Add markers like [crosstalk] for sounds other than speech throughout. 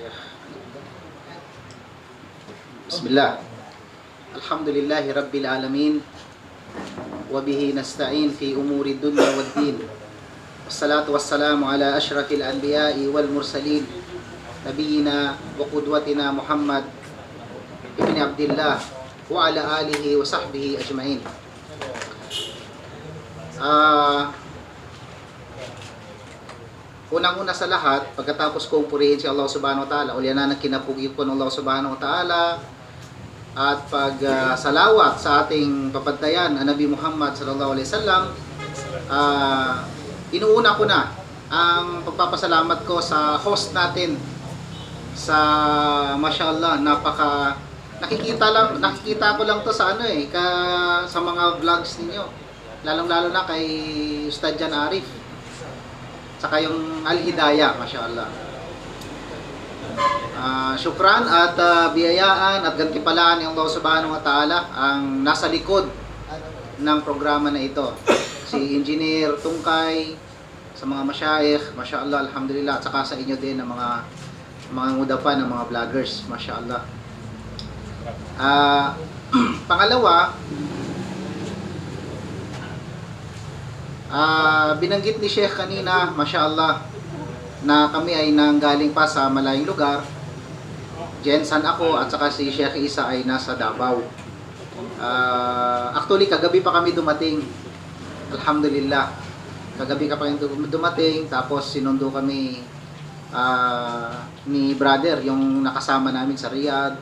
Sheikh. Bismillah. Alhamdulillahi Rabbil Alamin. وبه نستعين في أمور الدنيا والدين والصلاة والسلام على أشرف الأنبياء والمرسلين نبينا وقدوتنا محمد ابن عبد الله وعلى آله وصحبه أجمعين Ah, Unang-una sa lahat, pagkatapos kong purihin si Allah subhanahu wa ta'ala, ulyanan ng kinapugi ko ng Allah subhanahu wa ta'ala, at pag ah, salawat sa ating papantayan, ang Nabi Muhammad sallallahu alaihi wasallam, ah, inuuna ko na ang pagpapasalamat ko sa host natin. Sa mashallah napaka nakikita lang nakikita ko lang to sa ano eh ka, sa mga vlogs ninyo. Lalong lalo na kay Ustad Jan Arif saka yung Al Hidayah mashallah Ah, syukran at ah, biyayaan at gantipalaan ng Allah Subhanahu wa Ta'ala ang nasa likod ng programa na ito. Si Engineer Tungkay, sa mga masyayikh, mashallah, alhamdulillah, at saka sa inyo din ng mga mga ngudapan ng mga vloggers, mashallah. Ah, [clears throat] pangalawa, ah, binanggit ni Sheikh kanina, mashallah, na kami ay nanggaling pa sa malayong lugar. Jensan ako at saka si Sheikh Isa ay nasa Davao. Ah, actually, kagabi pa kami dumating. Alhamdulillah. Kagabi ka pa kami dumating, tapos sinundo kami ah, ni brother, yung nakasama namin sa Riyadh,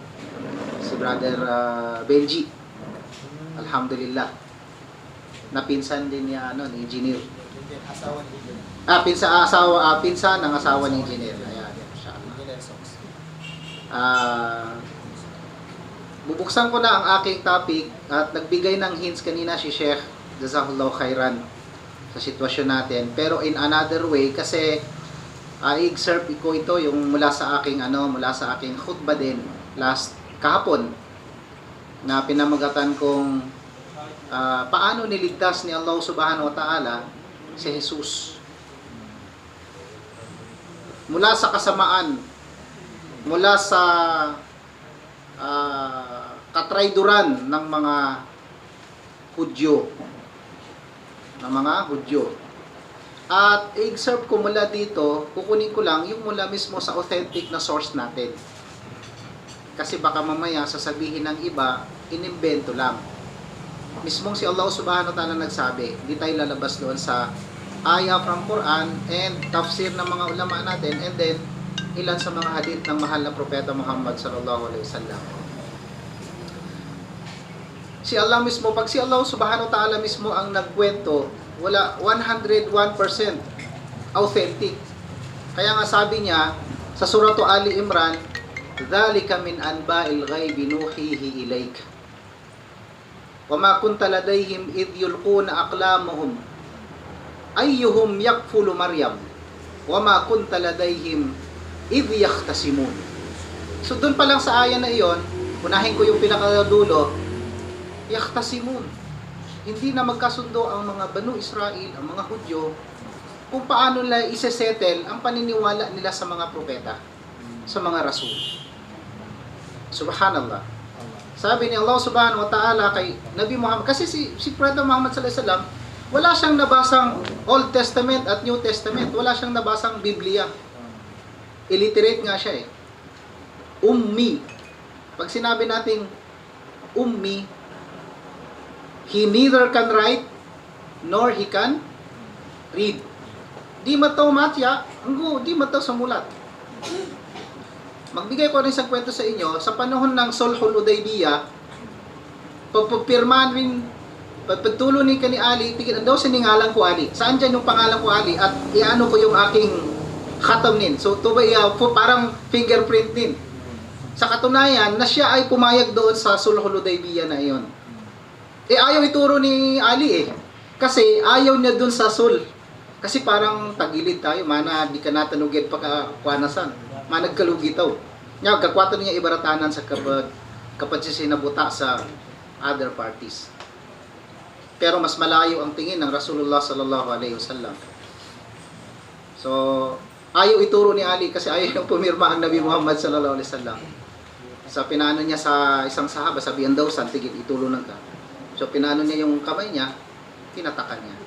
si brother ah, Benji. Alhamdulillah. Napinsan din niya ano, ni engineer. Asawa ni Engineer. Ah, pinsa asawa, ah, pinsan ng asawa ni engineer. Ayan, siya. Ah, bubuksan ko na ang aking topic at nagbigay ng hints kanina si Sheikh Jazakallah Khairan sa sitwasyon natin. Pero in another way, kasi uh, i-excerpt ko ito yung mula sa aking ano, mula sa aking khutbah din last kahapon na pinamagatan kong ah, paano niligtas ni Allah Subhanahu wa Ta'ala si Jesus? Mula sa kasamaan mula sa ah, katrayduran ng mga Hudyo. Ng mga Hudyo. At i-excerpt ko mula dito kukunin ko lang yung mula mismo sa authentic na source natin. Kasi baka mamaya sasabihin ng iba inimbento lang mismong si Allah subhanahu wa ta'ala nagsabi hindi tayo lalabas doon sa ayah from Quran and tafsir ng mga ulama natin and then ilan sa mga hadith ng mahal na propeta Muhammad sallallahu alaihi wasallam. Si Allah mismo, pag si Allah subhanahu wa ta'ala mismo ang nagkwento, wala 101% authentic. Kaya nga sabi niya sa suratu Ali Imran, "Dhalika min anba'il ghaibi nuhihi ilaik." وما كنت لديهم إذ يلقون أقلامهم أيهم يكفل مريم وما كنت لديهم إذ يختصمون So doon pa lang sa aya na iyon, unahin ko yung pinakadulo, yaktasimun. Hindi na magkasundo ang mga Banu Israel, ang mga Hudyo, kung paano nila isesettle ang paniniwala nila sa mga propeta, sa mga rasul. Subhanallah. Sabi ni Allah subhanahu wa ta'ala kay Nabi Muhammad, kasi si, si Prophet Muhammad sallallahu alaihi wasallam, wala siyang nabasang Old Testament at New Testament. Wala siyang nabasang Biblia. Illiterate nga siya eh. Ummi. Pag sinabi nating ummi, he neither can write nor he can read. Di mataw matya, di mataw sumulat. Magbigay ko rin isang kwento sa inyo, sa panahon ng Sulhul Hudaybiyah, pagpapirmahan rin, pagpagtulo ni kani Ali, tigil daw siningalan ko Ali. Saan dyan yung pangalan ko Ali? At iano ko yung aking khatam nin. So, to ba, uh, parang fingerprint din. Sa katunayan, na siya ay pumayag doon sa Sulhul Hudaybiyah na iyon. Eh, ayaw ituro ni Ali eh. Kasi ayaw niya doon sa Sul. Kasi parang tagilid tayo, mana di ka natanugid pa ka kwanasan. Managkalugi taw. Nya kakwato niya ibaratanan sa kapag kapag siya sinabuta sa other parties. Pero mas malayo ang tingin ng Rasulullah sallallahu alaihi wasallam. So, Ayaw ituro ni Ali kasi ayaw yung pumirma ang Nabi Muhammad sallallahu alaihi wasallam. Sa pinano niya sa isang sahaba, sabihan daw, santigin, itulo ng ka. So pinano niya yung kamay niya, tinatakan niya.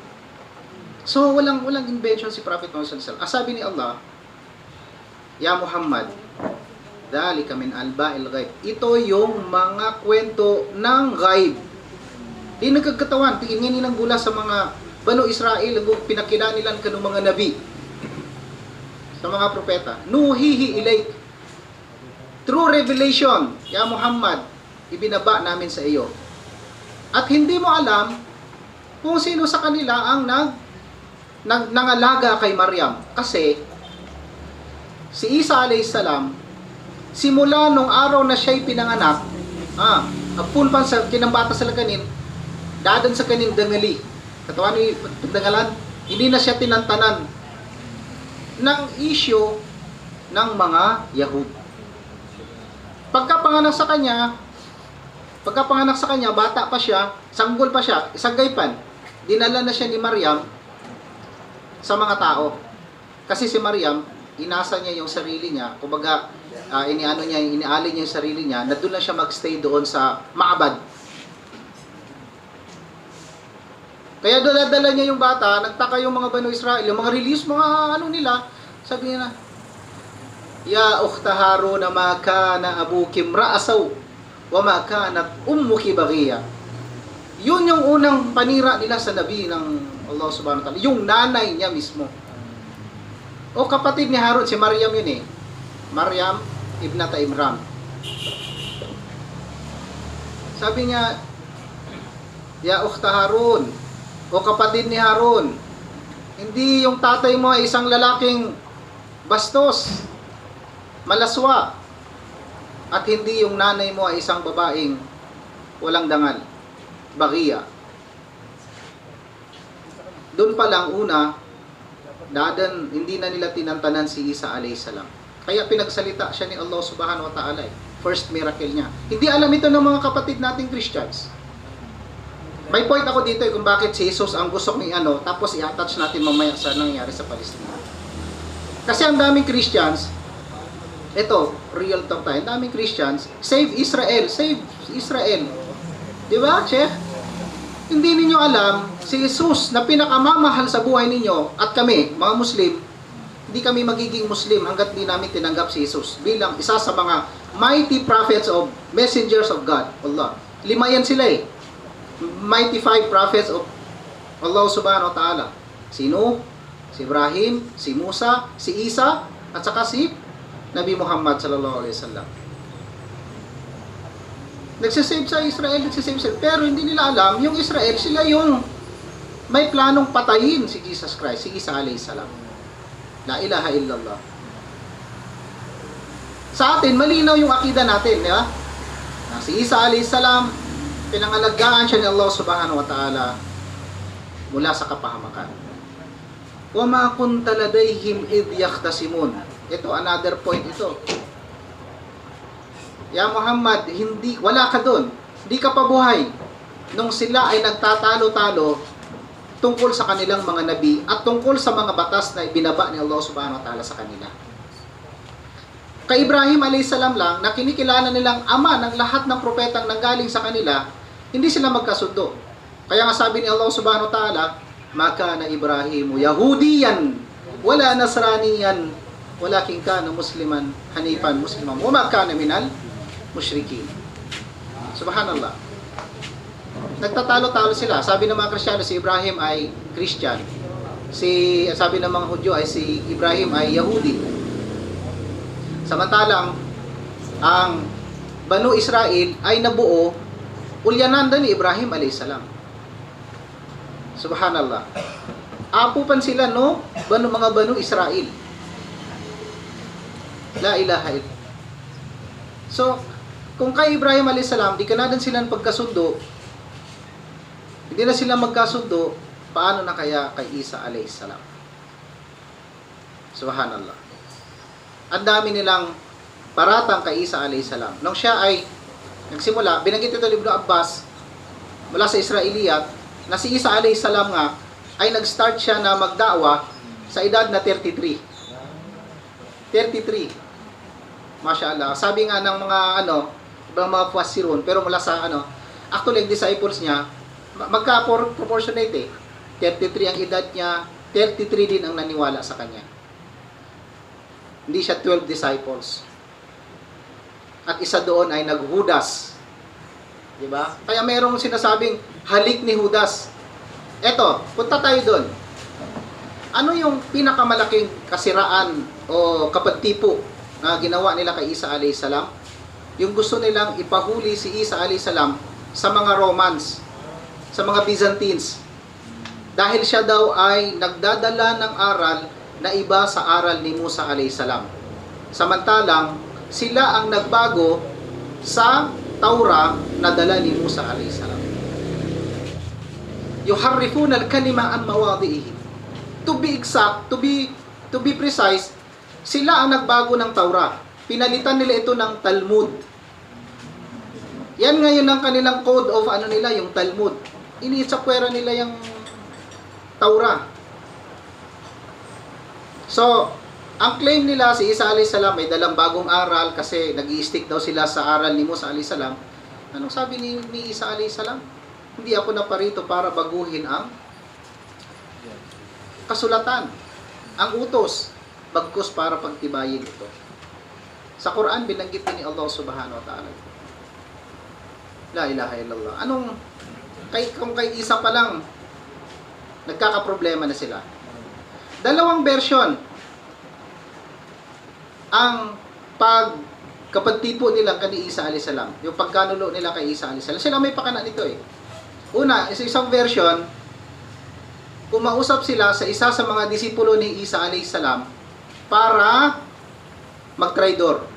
So walang walang invention si Prophet Muhammad sallallahu alaihi wasallam. Ah, sabi ni Allah, Ya Muhammad, Dhalika min alba'il ghaib. Ito yung mga kwento ng ghaib. Di nagkagkatawan, tingin nilang bula sa mga Banu Israel, ang pinakilanilan ka ng mga nabi. Sa mga propeta. Nuhihi ilaik. True revelation, Ya Muhammad, ibinaba namin sa iyo. At hindi mo alam kung sino sa kanila ang nag, nag nangalaga kay Maryam. Kasi, si Isa alayhis salam, simula nung araw na siya'y pinanganak, ah, apun pa sa kinambata sa laganin, dadan sa kanin dangali. Katawan ni dangalan, hindi na siya tinantanan ng issue ng mga Yahud. Pagkapanganak sa kanya, pagkapanganak sa kanya, bata pa siya, sanggol pa siya, isang gaypan, dinala na siya ni Maryam sa mga tao. Kasi si Maryam, inasa niya yung sarili niya, kumbaga, ah, iniano niya, inialin niya yung sarili niya, na doon lang siya magstay doon sa Maabad. Kaya dala-dala niya yung bata, nagtaka yung mga Banu Israel, yung mga release, mga ano nila, sabi niya na, Ya ukhta Haruna ma kana abuki mra'asaw wa ma kanat ummuki baghiya. Yun yung unang panira nila sa nabi ng Allah subhanahu wa ta'ala. Yung nanay niya mismo. O kapatid ni Harun, si Maryam yun eh. Maryam ibnata Imran. Sabi niya, Ya ukhta Harun, o kapatid ni Harun, hindi yung tatay mo ay isang lalaking bastos, malaswa, at hindi yung nanay mo ay isang babaeng walang dangal, bagiya. Doon pa lang una, dadan hindi na nila tinantanan si Isa alayhisalam. Kaya pinagsalita siya ni Allah subhanahu wa ta'ala. eh. First miracle niya. Hindi alam ito ng mga kapatid nating Christians. May point ako dito eh, kung bakit si Jesus ang gusto kong ano, tapos i-attach natin mamaya sa nangyari sa Palestina. Kasi ang daming Christians, ito, real talk tayo, ang daming Christians, save Israel, save Israel. Di ba, Chef? Hindi ninyo alam, si Jesus na pinakamamahal sa buhay ninyo, at kami, mga Muslim, hindi kami magiging Muslim hanggat di namin tinanggap si Jesus bilang isa sa mga mighty prophets of messengers of God, Allah. Lima yan sila eh. Mighty five prophets of Allah subhanahu wa ta'ala. Sino? Si Ibrahim, si Musa, si Isa, at saka si Nabi Muhammad sallallahu alaihi wasallam. Nagsisave sa Israel, nagsisave sila. Pero hindi nila alam, yung Israel, sila yung may planong patayin si Jesus Christ, si Isa alayhi salam. La ilaha illallah. Sa atin, malinaw yung akida natin, di ba? Na si Isa alayhi salam, pinangalagaan siya ni Allah subhanahu wa ta'ala mula sa kapahamakan. Wa ma kunta ladayhim id yahtasimun. Ito another point ito. Ya Muhammad, hindi wala ka doon. Hindi ka pa buhay nung sila ay nagtatalo-talo tungkol sa kanilang mga nabi at tungkol sa mga batas na ibinaba ni Allah Subhanahu wa Ta'ala sa kanila. Kay Ibrahim salam lang na kinikilala nilang ama ng lahat ng propetang nanggaling sa kanila, hindi sila magkasundo. Kaya nga sabi ni Allah Subhanahu wa Ta'ala, maka na Ibrahimu Yahudiyan wala Nasraniyan walakin kana musliman hanifan musliman wa ma kana minal musyrikin subhanallah nagtatalo-talo sila sabi ng mga Kristiyano si Ibrahim ay Christian si sabi ng mga Hudyo ay si Ibrahim ay Yahudi samantalang ang Banu Israel ay nabuo ulyanan ni Ibrahim salam Subhanallah. Apupan sila no banu mga banu Israel. La ilaha illallah. So, kung kay Ibrahim salam, di ka na din sila pagkasundo, hindi na sila magkasundo, paano na kaya kay Isa salam? Subhanallah. Ang dami nilang paratang kay Isa salam. Nung siya ay nagsimula, binanggit ito ni Ibn Abbas mula sa Israeliyat, na si Isa salam nga ay nag-start siya na magdawa sa edad na 33. 33. Mashallah. Sabi nga ng mga ano, mga fuasirun, pero mula sa ano, actually, ang disciples niya, ma- magka-proportionate eh. 33 ang edad niya, 33 din ang naniwala sa kanya. Hindi siya 12 disciples. At isa doon ay naghudas. Di ba? Kaya merong sinasabing halik ni Judas. Eto, punta tayo doon. Ano yung pinakamalaking kasiraan o kapagtipo na ginawa nila kay Isa alayhi salam? Yung gusto nilang ipahuli si Isa alayhi salam sa mga Romans, sa mga Byzantines. Dahil siya daw ay nagdadala ng aral na iba sa aral ni Musa alayhi salam. Samantalang sila ang nagbago sa Taura na dala ni Musa alayhi salam. Yuharrifuna al-kalima an mawadihi. To be exact, to be to be precise, sila ang nagbago ng Taura. Pinalitan nila ito ng Talmud. Yan ngayon ang kanilang code of ano nila, yung Talmud. Iniitsapwera nila yung Taura. So, ang claim nila si Isa alayhi salam may dalang bagong aral kasi nag stick daw sila sa aral ni Musa alayhi salam. Anong sabi ni, ni Isa alayhi salam? Hindi ako naparito para baguhin ang kasulatan, ang utos, bagkus para pagtibayin ito. Sa Quran, binanggit din ni Allah subhanahu wa ta'ala. La ilaha illallah. Anong, kay, kung kay isa pa lang, nagkakaproblema na sila. Dalawang version ang pag kapagtipo nila kay Isa alayhi salam, yung pagkanulo nila kay Isa alayhi salam. Sila may pakana nito eh. Una, sa isang version, kumausap sila sa isa sa mga disipulo ni Isa alayhi salam para magtraidor.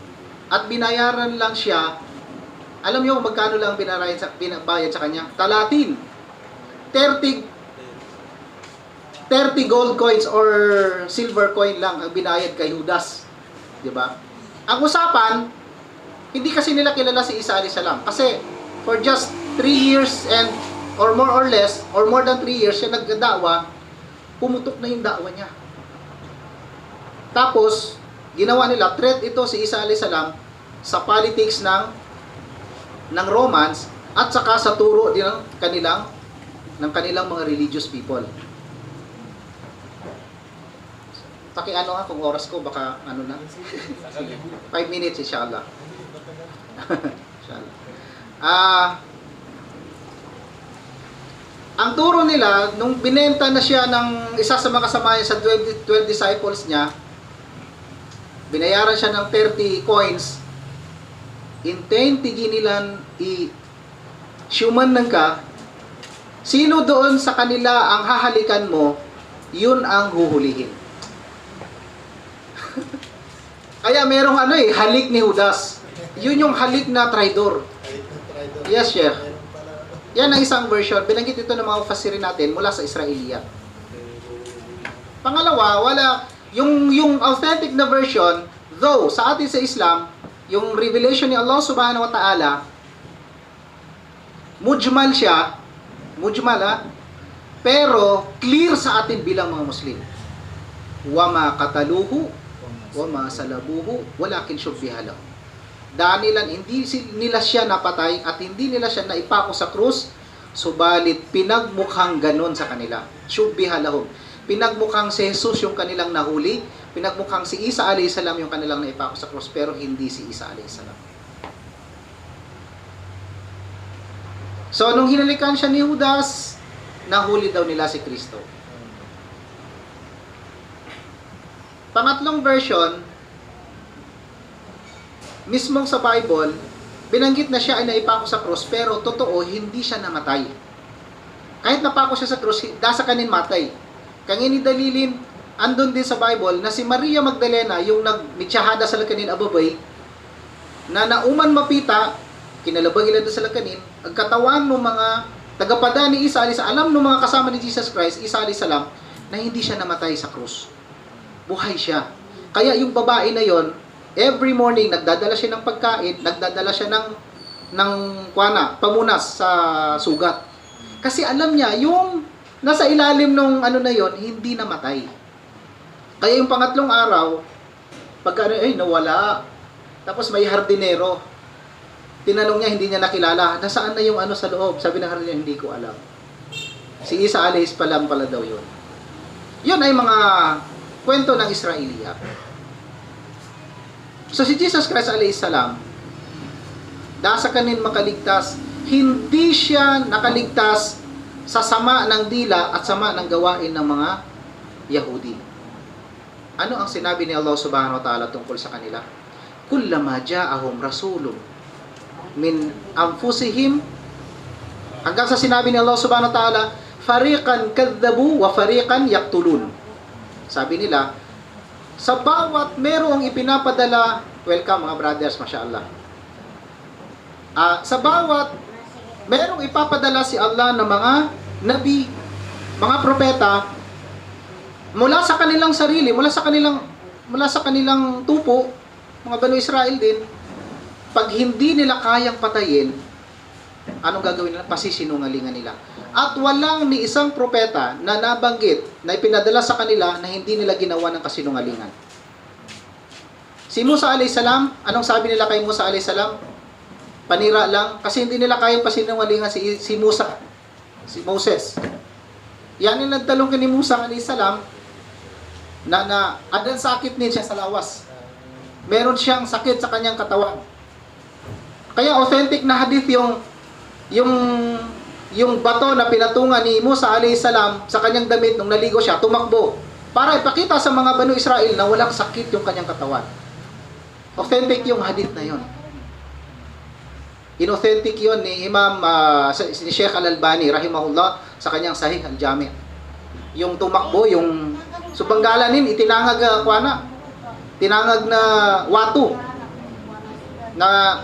At binayaran lang siya, alam niyo kung magkano lang binabayad sa, binabayad sa kanya? Talatin. 30 30 gold coins or silver coin lang ang binayad kay Judas. 'Di ba? Ang usapan, hindi kasi nila kilala si Isa alayhi salam kasi for just 3 years and or more or less or more than 3 years siya nagdadawa, pumutok na yung dawa niya. Tapos, ginawa nila threat ito si Isa alayhi salam sa politics ng ng Romans at saka sa turo din ng kanilang ng kanilang mga religious people. Paki ano nga kung oras ko baka ano na [laughs] 5 minutes inshallah. [laughs] inshallah. Ah ang turo nila, nung binenta na siya ng isa sa mga kasama sa 12, 12 disciples niya, binayaran siya ng 30 coins, intent tiginilan i syuman ng ka, sino doon sa kanila ang hahalikan mo, yun ang huhulihin. [laughs] Kaya merong ano eh, halik ni Judas. Yun yung halik na traidor. Yes, Chef. Yan ang isang version. Binanggit ito ng mga fasirin natin mula sa Israeliya. Pangalawa, wala yung yung authentic na version, though sa atin sa Islam, yung revelation ni Allah Subhanahu wa Ta'ala, mujmal siya, mujmal ha, pero clear sa atin bilang mga Muslim. Wama kataluhu, wama salabuhu, walakin syubbiha lahu. Danilan, hindi nila siya napatay at hindi nila siya naipako sa krus, subalit pinagmukhang ganon sa kanila. Syubbiha lahum. Pinagmukhang si Jesus yung kanilang nahuli, pinagmukhang si Isa alayhi salam yung kanilang naipako sa krus, pero hindi si Isa alayhi salam. So, nung hinalikan siya ni Judas, nahuli daw nila si Kristo. Pangatlong version, mismong sa Bible, binanggit na siya ay naipako sa krus, pero totoo, hindi siya namatay. Kahit napako siya sa krus, dasa kanin matay. Kangini dalilin, andun din sa Bible, na si Maria Magdalena, yung nagmitsahada sa lakanin ababay, na nauman mapita, kinalabag ilan sa lakanin, ang katawan ng mga tagapada ni Isa alis alam ng mga kasama ni Jesus Christ, Isa salam, na hindi siya namatay sa krus. Buhay siya. Kaya yung babae na yon, every morning nagdadala siya ng pagkain, nagdadala siya ng ng kuana, pamunas sa sugat. Kasi alam niya yung nasa ilalim ng ano na yon, hindi namatay. Kaya yung pangatlong araw, Pagka ano, ay, nawala. Tapos may hardinero. Tinanong niya, hindi niya nakilala. Nasaan na yung ano sa loob? Sabi ng hardinero, hindi ko alam. Si Isa alayhis palam pala daw yun. Yun ay mga kwento ng Israeliya. So si Jesus Christ alayhis salam, dahil sa kanin makaligtas, hindi siya nakaligtas sa sama ng dila at sama ng gawain ng mga Yahudi. Ano ang sinabi ni Allah subhanahu wa ta'ala tungkol sa kanila? Kullama ja'ahum rasulun min anfusihim hanggang sa sinabi ni Allah subhanahu wa ta'ala fariqan kadzabu wa fariqan yaktulun. Sabi nila, sa bawat merong ipinapadala, welcome mga brothers, mashallah. Ah, sa bawat merong ipapadala si Allah ng mga nabi, mga propeta mula sa kanilang sarili, mula sa kanilang mula sa kanilang tupo, mga Banu Israel din, pag hindi nila kayang patayin, anong gagawin nila? Pasisinungalingan nila. At walang ni isang propeta na nabanggit na ipinadala sa kanila na hindi nila ginawa ng kasinungalingan. Si Musa alayhis salam, anong sabi nila kay Musa alayhis salam? Panira lang kasi hindi nila kayang pasinungalingan si, si Musa, si Moses. Yan yung nagtalong ni Musa alayhis salam na na adan sakit din siya sa lawas. Meron siyang sakit sa kanyang katawan. Kaya authentic na hadith yung yung yung bato na pinatungan ni Musa alayhis salam sa kanyang damit nung naligo siya, tumakbo para ipakita sa mga Banu Israel na walang sakit yung kanyang katawan. Authentic yung hadith na yon. Inauthentic yon ni Imam ah, sa- ni Sheikh Al-Albani rahimahullah sa kanyang Sahih Al-Jami. Yung tumakbo, yung subanggalanin itinangag uh, kuana. Tinangag na watu na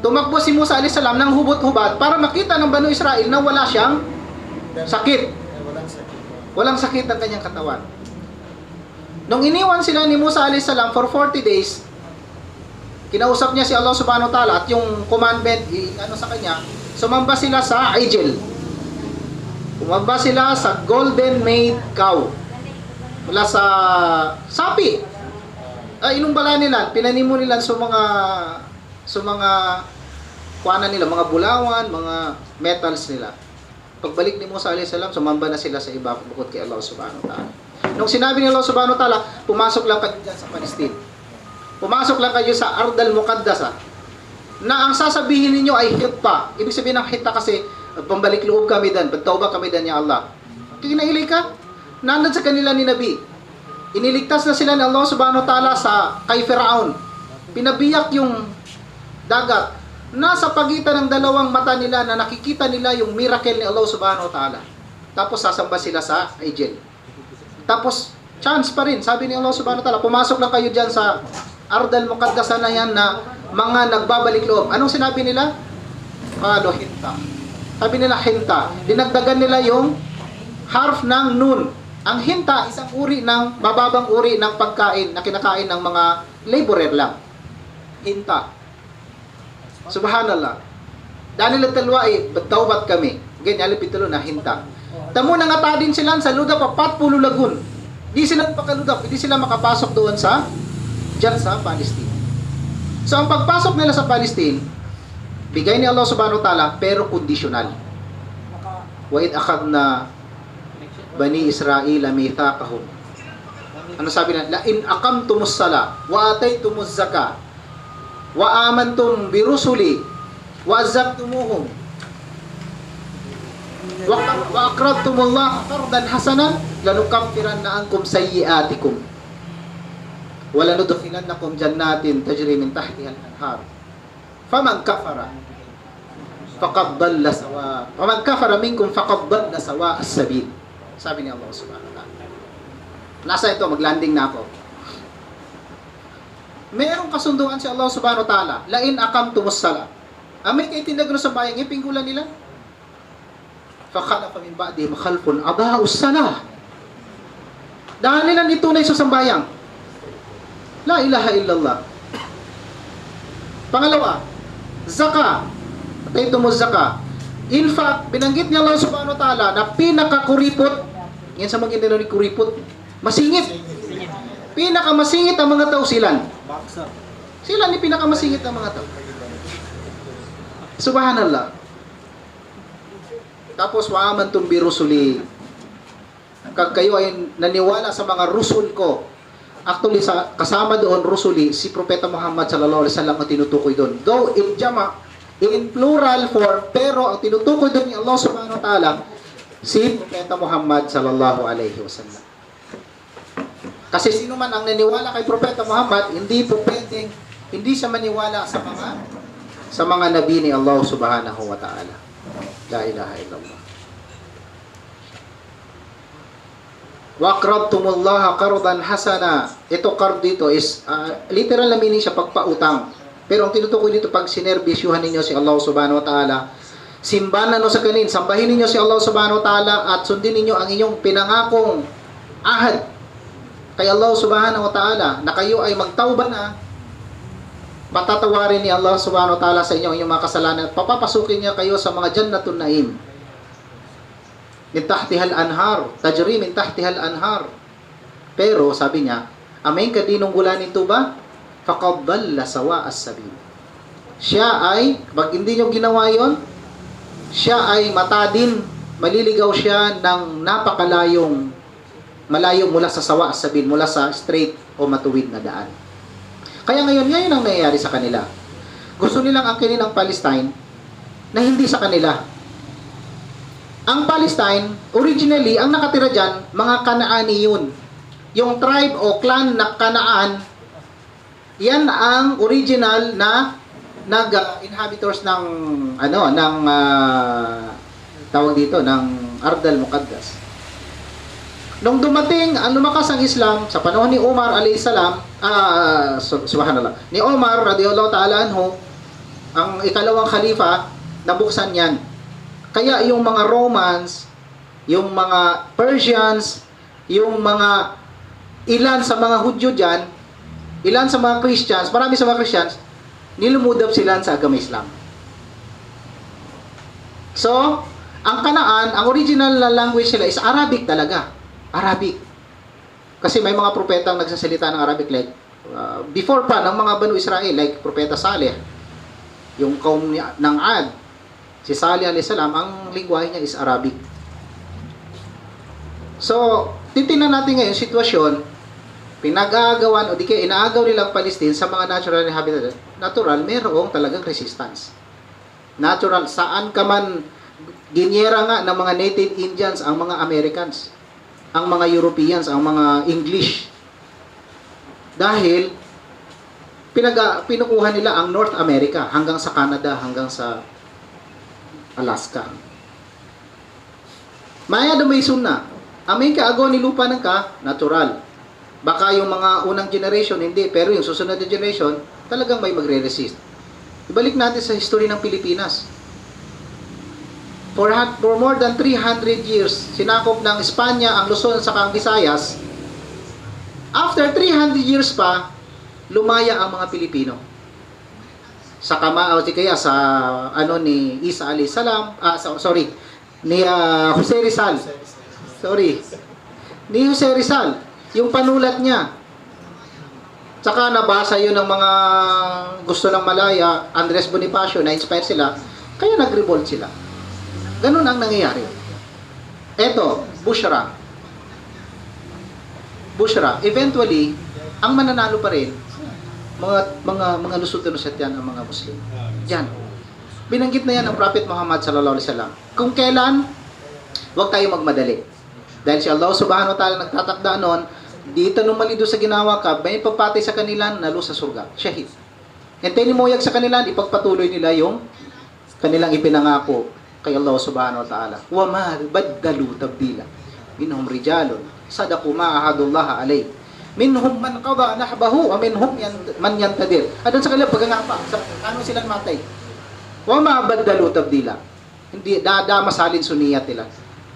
tumakbo si Musa alayhis salam ng hubot-hubad para makita ng Banu Israel na wala siyang sakit. Ay, walang sakit. Walang sakit ang kanyang katawan. Nung iniwan sila ni Musa alayhis salam for 40 days, kinausap niya si Allah subhanahu wa ta'ala at yung commandment, ano sa kanya, sumamba sila sa Ijel. Sumamba sila sa golden made cow. Mula sa sapi. Ay, inumbala nila, pinanimo nila sa mga sa mga kuana nila, mga bulawan, mga metals nila. Pagbalik ni Musa alayhis salam, sumamba na sila sa iba bukod kay Allah subhanahu wa ta'ala. Nung sinabi ni Allah subhanahu wa ta'ala, pumasok lang kayo dyan sa Palestine. Pumasok lang kayo sa Ardal Muqaddasa. Na ang sasabihin ninyo ay hitta. Ibig sabihin ng hitta kasi, pambalik loob kami dan, pagtauba kami dan ya Allah. Kinailig ka? Nandun sa kanila ni Nabi. Iniligtas na sila ni Allah subhanahu wa ta'ala sa kay Firaun. Pinabiyak yung dagat. Nasa pagitan ng dalawang mata nila na nakikita nila yung miracle ni Allah subhanahu wa ta'ala. Tapos sasamba sila sa Ijel. Tapos, chance pa rin. Sabi ni Allah subhanahu wa ta'ala, pumasok lang kayo dyan sa Ardal Muqaddasa na yan na mga nagbabalik loob. Anong sinabi nila? Kalo hinta. Sabi nila hinta. Dinagdagan nila yung harf ng nun. Ang hinta, isang uri ng, mababang uri ng pagkain na kinakain ng mga laborer lang. Hinta. Subhanallah. Dahil talwa eh, batawbat kami. Ganyan, alipitulo na hinta. Tamo na nga din sila sa luda pa pat pulo lagun. Di sila pakaludap, hindi sila makapasok doon sa diyan sa Palestine. So ang pagpasok nila sa Palestine, bigay ni Allah subhanahu wa ta'ala pero conditional. Wa id akhadna bani Israel mithaqahum. Ano sabi na? La in aqamtumus sala wa ataytumuz zaka wa amantum bi rusuli wa azzaqtumuhum wa wa aqradtumullah qardan hasanan lanukaffiranna ankum sayyi'atikum wa lanudkhilannakum jannatin tajri min tahtiha al-anhar faman kafara faqad dalla sawa faman kafara minkum faqad dalla sawa as-sabil sabi ni Allah subhanahu wa ta'ala nasa ito maglanding na ako Merong kasunduan si Allah subhanahu wa ta'ala lain aqamtumus sala Amay kay tinagno sa bayang ipinggulan nila فخلف من بعدهم خلف أضاعوا الصلاة dahil nila nitunay sa sambayang La ilaha illallah Pangalawa Zaka Patay mo zaka In fact, binanggit niya Allah subhanahu wa ta'ala na pinakakuripot yan sa mga ni kuripot Masingit. Pinakamasingit ang mga tao silan. Sila ni pinakamasingit ang mga tao. Subhanallah. Tapos waaman tum birusuli. Kag kayo ay naniwala sa mga rusul ko. Actually, sa, kasama doon, rusuli, si Propeta Muhammad sallallahu alaihi wasallam ang tinutukoy doon. Though in jama, in plural form, pero ang tinutukoy doon ni Allah subhanahu wa ta'ala, si Propeta Muhammad sallallahu alaihi wasallam. Kasi sino man ang naniwala kay Propeta Muhammad, hindi po pwedeng, hindi siya maniwala sa mga sa mga nabi ni Allah subhanahu wa ta'ala. La ilaha illallah. Waqrabtumullaha qardan hasana. Ito qard dito is ah, literal na meaning siya pagpautang. Pero ang tinutukoy dito pag sinerbisyuhan ninyo si Allah subhanahu wa ta'ala, simbahan no sa kanin, sambahin ninyo si Allah subhanahu wa ta'ala at sundin ninyo ang inyong pinangakong ahad kay Allah subhanahu wa ta'ala na kayo ay magtauba na patatawarin ni Allah subhanahu wa ta'ala sa inyo ang inyong mga kasalanan at papapasukin niya kayo sa mga jannatun naim min tahtihal anhar tajri min tahtihal anhar pero sabi niya amen ka dinong gulanin to ba faqad dalla sawa as-sabil siya ay pag hindi niyo ginawa yon siya ay matadin maliligaw siya ng napakalayong malayo mula sa sawa as-sabil mula sa straight o matuwid na daan kaya ngayon, ngayon ang nangyayari sa kanila. Gusto nilang angkinin ang Palestine na hindi sa kanila. Ang Palestine, originally, ang nakatira dyan, mga Kanaani yun. Yung tribe o clan na Kanaan, yan ang original na nag-inhabitors ng ano ng ah, tawag dito ng Ardal Muqaddas. Nung dumating, ang lumakas ang Islam sa panahon ni Umar alayhi salam, ah su- subhanallah. Ni Umar radhiyallahu ta'ala anhu, ang ikalawang khalifa, nabuksan 'yan. Kaya yung mga Romans, yung mga Persians, yung mga ilan sa mga Hudyo diyan, ilan sa mga Christians, marami sa mga Christians, nilumudab sila sa agama Islam. So, ang Kanaan, ang original na language nila is Arabic talaga. Arabic. Kasi may mga propetang nagsasalita ng Arabic like uh, before pa ng mga Banu Israel like propeta Saleh. Yung kaum ni- ng Ad. Si Saleh alayhis salam, ang lingwahe niya is Arabic. So, titingnan natin ngayon sitwasyon pinag-aagawan o di kaya inaagaw nilang Palestine sa mga natural habitat. Natural, mayroong talagang resistance. Natural, saan ka man ginyera nga ng mga native Indians ang mga Americans ang mga Europeans, ang mga English. Dahil pinag pinukuha nila ang North America hanggang sa Canada, hanggang sa Alaska. Maya do may sunna. Amin ka ago ni lupa ng ka, natural. Baka yung mga unang generation, hindi. Pero yung susunod na generation, talagang may magre-resist. Ibalik natin sa history ng Pilipinas. For, for more than 300 years, sinakop ng Espanya ang Luzon sa ang Visayas. After 300 years pa, lumaya ang mga Pilipino. Sa kama o di kaya sa ano ni Isa alayhis salam, ah, so- sorry, ni ah, Jose Rizal. Sorry. Ni Jose Rizal, yung panulat niya. Tsaka nabasa yun ng mga gusto ng Malaya, Andres Bonifacio, na-inspire sila, kaya nag-revolt sila. Ganun ang nangyayari. Eto, Bushra. Bushra, eventually, ang mananalo pa rin, mga mga mga lusot na lusot yan ang mga Muslim. Yan. Binanggit na yan ng Prophet Muhammad sallallahu alaihi wasallam. Kung kailan, huwag tayo magmadali. Dahil si Allah subhanahu wa ta'ala nagtatakda noon, dito nung malido sa ginawa ka, may pagpatay sa kanila, nalo sa surga. Shahid. Hintayin mo sa kanila, ipagpatuloy nila yung kanilang ipinangako kay Allah subhanahu wa ta'ala. Wa ma baddalu tabdila. Minhum rijalun sadaqu ma ahadullah alay. Minhum man qada nahbahu wa minhum yan, man yantadir. At doon sa kanila pagangapa, sa ano sila matay. Wa ma baddalu tabdila. Hindi dada masalin suniyat nila.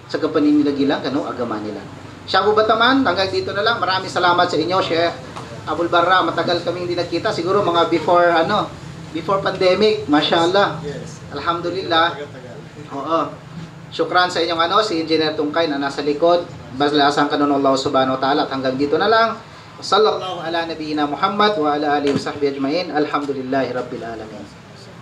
Sa kapanin nila gilang kano agama nila. Siya po bataman, hanggang dito na lang. Maraming salamat sa inyo, Sheikh Abul Barra. Matagal kami hindi nagkita. Siguro mga before ano, before pandemic. Mashallah. Yes. Alhamdulillah. Oo. Syukran sa inyong ano, si Engineer Tungkay na nasa likod. Baslasan ka nun Allah subhanahu wa ta'ala. At hanggang dito na lang. وصلى الله على نبينا محمد وعلى آله وصحبه أجمعين. الحمد لله رب العالمين.